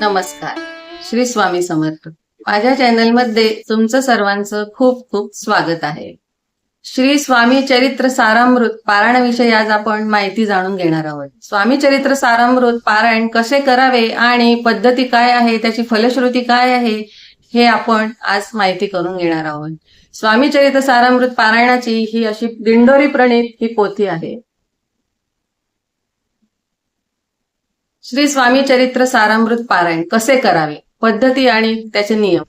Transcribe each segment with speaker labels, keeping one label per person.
Speaker 1: नमस्कार. श्री स्वामी समर्थ. माझ्या चॅनलमध्ये तुमचं सर्वांचं खूप खूप स्वागत आहे. श्री स्वामी चरित्र सारामृत पारायणाविषयी आज आपण माहिती जाणून घेणार आहोत. स्वामी चरित्र सारामृत पारायण कसे करावे आणि पद्धती काय आहे त्याची फलश्रुती काय आहे हे आपण आज माहिती करून घेणार आहोत. स्वामी चरित्र सारामृत पारायणाची ही अशी दिंडोरी प्रणीत ही पोथी आहे. श्री स्वामी चरित्र सारामृत पारायण कसे करावे? पद्धती आणि त्याचे नियम.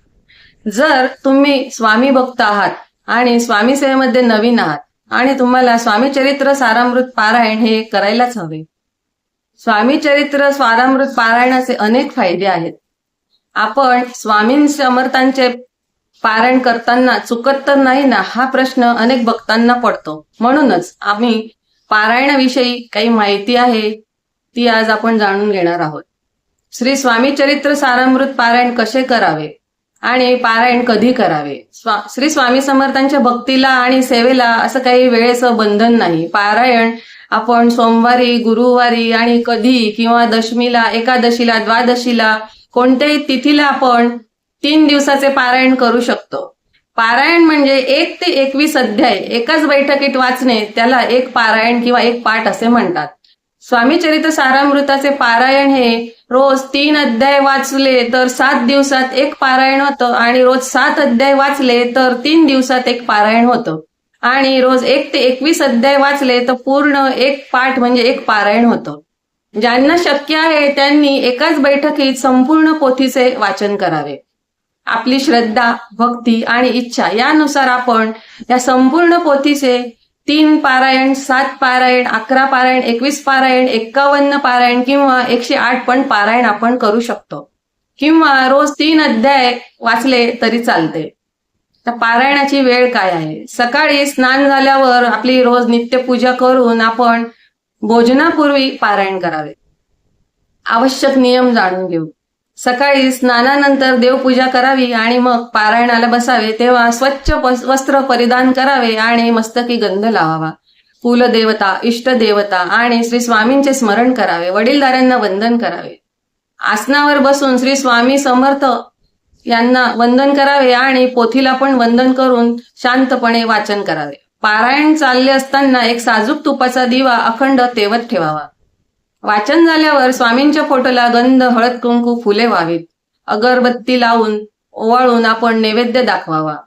Speaker 1: जर तुम्ही स्वामी भक्त आहात आणि स्वामी सेवेमध्ये नवीन आहात आणि तुम्हाला स्वामी चरित्र सारामृत पारायण हे करायलाच हवे. स्वामी चरित्र सारामृत पारायणाचे अनेक फायदे आहेत. आपण स्वामी समर्थांचे पारायण करताना चुकत तर नाही ना हा प्रश्न अनेक भक्तांना पडतो. म्हणूनच आम्ही पारायणाविषयी काही माहिती आहे ती आज आपण जाणून घेणार आहोत. श्री स्वामी चरित्र सारामृत पारायण कसे करावे? आणि पारायण कधी करावे? स्वा श्री स्वामी समर्थांच्या भक्तीला आणि सेवेला असं काही वेळेचं बंधन नाही. पारायण आपण सोमवारी गुरुवारी आणि कधी किंवा दशमीला एकादशीला द्वादशीला कोणत्याही तिथीला आपण तीन दिवसाचे पारायण करू शकतो. पारायण म्हणजे एक ते एकवीस अध्याय. एकाच बैठकीत वाचणे त्याला एक पारायण किंवा एक पाठ असे म्हणतात. स्वामी चरित्र सारामृताचे पारायण हे रोज तीन अध्याय वाचले तर सात दिवसात एक पारायण होतं आणि रोज सात अध्याय वाचले तर तीन दिवसात एक पारायण होतं. आणि रोज एक ते एकवीस अध्याय वाचले तर पूर्ण एक पाठ म्हणजे एक पारायण होतं. ज्यांना शक्य आहे त्यांनी एकाच बैठकीत संपूर्ण पोथीचे वाचन करावे. आपली श्रद्धा भक्ती आणि इच्छा यानुसार आपण या संपूर्ण पोथीचे तीन पारायण सात पारायण अकरा पारायण एकवीस पारायण एक्कावन्न पारायण किंवा एकशे आठ पण पारायण आपण करू शकतो. किंवा रोज तीन अध्याय वाचले तरी चालते. तर पारायणाची वेळ काय आहे? सकाळी स्नान झाल्यावर आपली रोज नित्यपूजा करून आपण भोजनापूर्वी पारायण करावे. आवश्यक नियम जाणून घेऊ. सकाळी स्नानानंतर देवपूजा करावी आणि मग पारायणाला बसावे तेव्हा स्वच्छ वस्त्र परिधान करावे आणि मस्तकी गंध लावावा. कुलदेवता इष्टदेवता आणि श्री स्वामींचे स्मरण करावे वडीलधाऱ्यांना वंदन करावे. आसनावर बसून श्री स्वामी समर्थ यांना वंदन करावे आणि पोथीला पण वंदन करून शांतपणे वाचन करावे. पारायण चालले असताना एक साजूक तुपाचा दिवा अखंड तेवत ठेवावा. वाचन झाल्यावर स्वामींच्या फोटोला गंध हळद कुंकू फुले व्हावीत. अगरबत्ती लावून ओवाळून आपण नैवेद्य दाखवावा.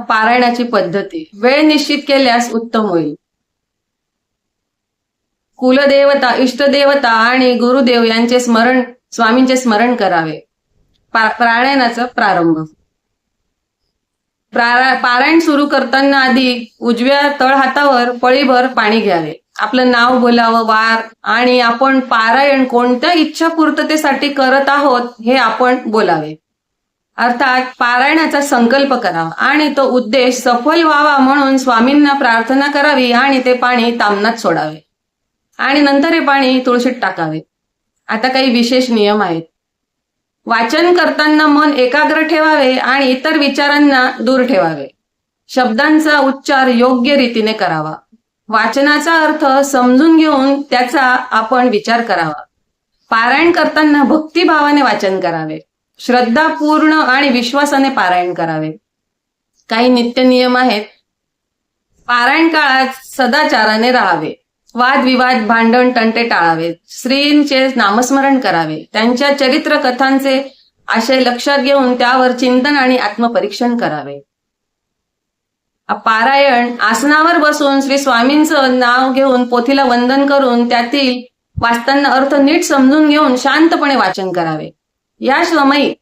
Speaker 1: पारायणाची पद्धती. वेळ निश्चित केल्यास उत्तम होईल. कुलदेवता इष्टदेवता आणि गुरुदेव यांचे स्मरण स्वामींचे स्मरण करावे. पा- पारायणाचा प्रारंभ. पारायण सुरू करताना आधी उजव्या तळहातावर पळीभर पाणी घ्यावे. आपलं नाव बोलावं वार आणि आपण पारायण कोणत्या इच्छा पूर्ततेसाठी करत आहोत हे आपण बोलावे. अर्थात पारायणाचा संकल्प करावा आणि तो उद्देश सफल व्हावा म्हणून स्वामींना प्रार्थना करावी आणि ते पाणी तामनात सोडावे. आणि नंतर हे पाणी तुळशीत टाकावे. आता काही विशेष नियम आहेत. वाचन करताना मन एकाग्र ठेवावे आणि इतर विचारांना दूर ठेवावे. शब्दांचा उच्चार योग्य रीतीने करावा. वाचनाचा अर्थ समजून घेऊन त्याचा आपण विचार करावा. पारायण करताना भक्तिभावाने वाचन करावे. श्रद्धापूर्ण आणि विश्वासाने पारायण करावे. काही नित्य नियम आहेत. पारायण काळात सदाचाराने राहावे. वादविवाद भांडण तंटे टाळावेत श्रींचे नामस्मरण करावे. त्यांच्या चरित्र कथांचे आशय लक्षात घेऊन त्यावर चिंतन आणि आत्मपरीक्षण करावे. पारायण आसनावर बसून श्री स्वामींचं नाव घेऊन पोथीला वंदन करून त्यातील वाचताना अर्थ नीट समजून घेऊन शांतपणे वाचन करावे. या श्रमयी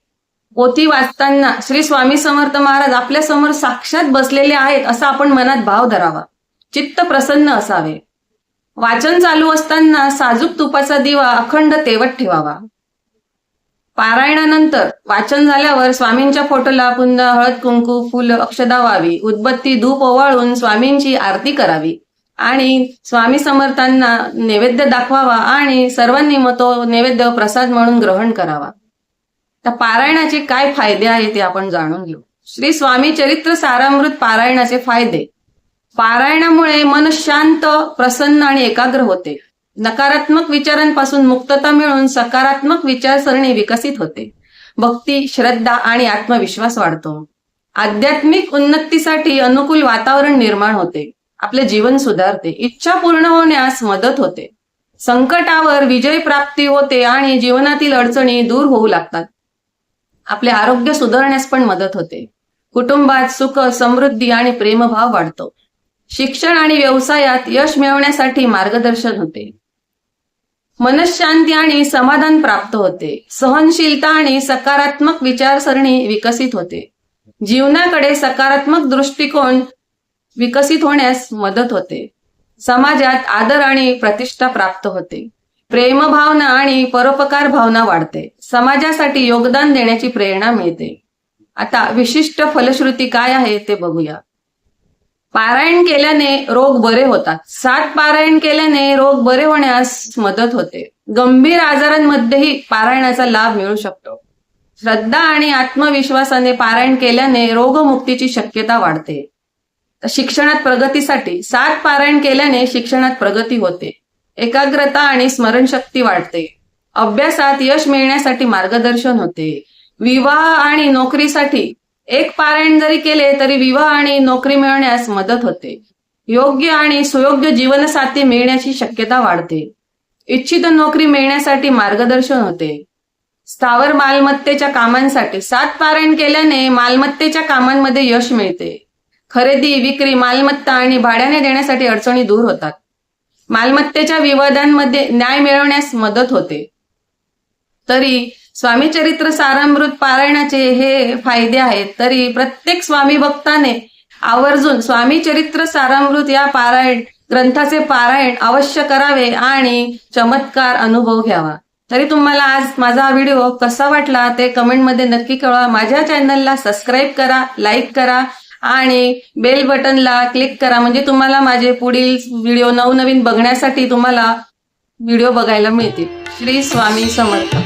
Speaker 1: पोथी वाचताना श्री स्वामी समर्थ महाराज आपल्यासमोर साक्षात बसलेले आहेत असा आपण मनात भाव धरावा. चित्त प्रसन्न असावे. वाचन चालू असताना साजूक तुपाचा दिवा अखंड तेवत ठेवावा. पारायणानंतर वाचन झाल्यावर स्वामींच्या फोटोला पुन्हा हळद कुंकू फुल अक्षदा व्हावी. उदबत्ती धूप ओवाळून स्वामींची आरती करावी. आणि स्वामी समर्थांना नैवेद्य दाखवावा आणि सर्वांनी मग तो नैवेद्य प्रसाद म्हणून ग्रहण करावा. तर पारायणाचे काय फायदे आहेत ते आपण जाणून घेऊ. श्री स्वामी चरित्र सारामृत पारायणाचे फायदे. पारायणामुळे मन शांत प्रसन्न आणि एकाग्र होते. नकारात्मक विचारांपासून मुक्तता मिळून सकारात्मक विचारसरणी विकसित होते. भक्ती श्रद्धा आणि आत्मविश्वास वाढतो. आध्यात्मिक उन्नतीसाठी अनुकूल वातावरण निर्माण होते. आपले जीवन सुधारते. इच्छा पूर्ण होण्यास मदत होते. संकटावर विजय प्राप्ती होते आणि जीवनातील अडचणी दूर होऊ लागतात. आपले आरोग्य सुधारण्यास पण मदत होते. कुटुंबात सुख समृद्धी आणि प्रेमभाव वाढतो. शिक्षण आणि व्यवसायात यश मिळवण्यासाठी मार्गदर्शन होते. मनशांती आणि समाधान प्राप्त होते. सहनशीलता आणि सकारात्मक विचारसरणी विकसित होते. जीवनाकडे सकारात्मक दृष्टिकोन विकसित होण्यास मदत होते. समाजात आदर आणि प्रतिष्ठा प्राप्त होते. प्रेमभावना आणि परोपकार भावना वाढते. समाजासाठी योगदान देण्याची प्रेरणा मिळते. आता विशिष्ट फलश्रुती काय आहे ते बघूया. पारायण केल्याने रोग बरे होतात. सात पारायण केल्याने रोग बरे होण्यास मदत होते. गंभीर आजारांमध्येही पारायणाचा लाभ मिळू शकतो. श्रद्धा आणि आत्मविश्वासाने पारायण केल्याने रोगमुक्तीची शक्यता वाढते. शिक्षणात प्रगतीसाठी सात पारायण केल्याने शिक्षणात प्रगती होते. एकाग्रता आणि स्मरणशक्ती वाढते. अभ्यासात यश मिळण्यासाठी मार्गदर्शन होते. विवाह आणि नोकरीसाठी एक पारायण जरी केले तरी विवाह आणि नोकरी मिळवण्यास मदत होते. योग्य आणि सुयोग्य जीवनसाथी मिळण्याची शक्यता वाढते. इच्छित नोकरी मिळण्यासाठी मार्गदर्शन होते. स्थावर मालमत्तेच्या कामांसाठी सात पारायण केल्याने मालमत्तेच्या कामांमध्ये यश मिळते. खरेदी विक्री मालमत्ता आणि भाड्याने देण्यासाठी अडचणी दूर होतात. मालमत्तेच्या विवादांमध्ये न्याय मिळवण्यास मदत होते. तरी स्वामी चरित्र सारामृत पारायणाचे हे फायदे आहेत तरी प्रत्येक स्वामी भक्ताने आवर्जून स्वामी चरित्र सारामृत या पारायण ग्रंथाचे पारायण अवश्य करावे आणि चमत्कार अनुभव घ्यावा. तरी तुम्हाला आज माझा व्हिडिओ कसा वाटला ते कमेंटमध्ये नक्की कळवा. माझ्या चॅनलला सबस्क्राईब करा लाईक करा आणि बेल बटनला क्लिक करा. म्हणजे तुम्हाला माझे पुढील व्हिडिओ नवनवीन बघण्यासाठी तुम्हाला व्हिडिओ बघायला मिळतील. श्री स्वामी समर्थ.